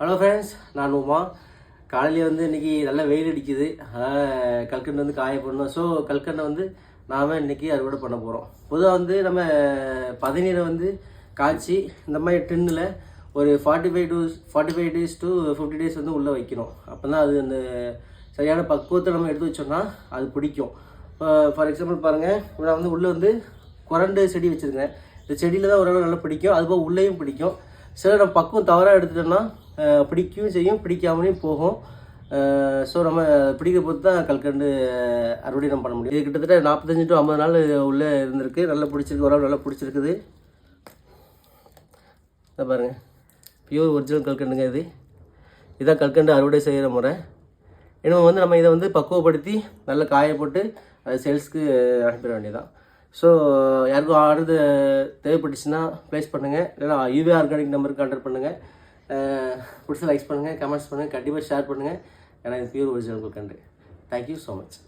Hello friends நான் உமா. காலையிலே வந்து இன்னைக்கு நல்லா வெயில் அடிக்குது. அதனால் கல்கண்டு வந்து காய போடணும். ஸோ கல்கண்டை வந்து நாம் இன்னைக்கு அறுவடை பண்ண போகிறோம் பொதுவாக வந்து நம்ம பதநீரை வந்து காய்ச்சி இந்த மாதிரி டின்னில் ஒரு forty five to forty five days to fifty days வந்து உள்ளே வைக்கணும். அப்போ தான் அது அந்த சரியான பக்குவத்தை நம்ம எடுத்து வச்சோம்னா அது பிடிக்கும். ஃபார் எக்ஸாம்பிள் பாருங்கள் நான் வந்து உள்ளே வந்து குரண்டு செடி வச்சுருக்கேன். இந்த செடியில் தான் ஓரளவு நல்லா பிடிக்கும். அதுபோல் உள்ளேயும் பிடிக்கும். சில நம்ம பக்குவம் தவறாக எடுத்துட்டோம்னா பிடிக்கவும் செய்யும் பிடிக்காமலையும் போகும். ஸோ நம்ம பிடிக்கிற பொறுத்து தான் கல்கண்டு அறுவடை நம்ம பண்ண முடியும். இது கிட்டத்தட்ட நாற்பத்தஞ்சு டு ஐம்பது நாள் உள்ளே இருந்திருக்கு. நல்லா பிடிச்சிருக்கு ஓரளவு நல்லா பிடிச்சிருக்குது. இதை பாருங்கள் பியூர் ஒரிஜினல் கல்கண்டுங்க இது. இதான் கல்கண்டு அறுவடை செய்கிற முறை. இன்னும் வந்து நம்ம இதை வந்து பக்குவப்படுத்தி நல்லா காய போட்டு அது சேல்ஸ்க்கு அனுப்பிட வேண்டியதான் ஸோ யாருக்கும் ஆர்டர் தேவைப்பட்டுச்சுன்னா ப்ளேஸ் பண்ணுங்கள் இல்லைனா யூவி ஆர்கானிக் நம்பருக்கு கான்டாக்ட் பண்ணுங்கள் பிடிச்ச லைக்ஸ் பண்ணுங்கள் கமெண்ட்ஸ் பண்ணுங்கள் கண்டிப்பாக ஷேர் பண்ணுங்கள் ஏன்னா இது பியூர் ஒரிஜினல் கல்கண்டு தேங்க்யூ ஸோ மச்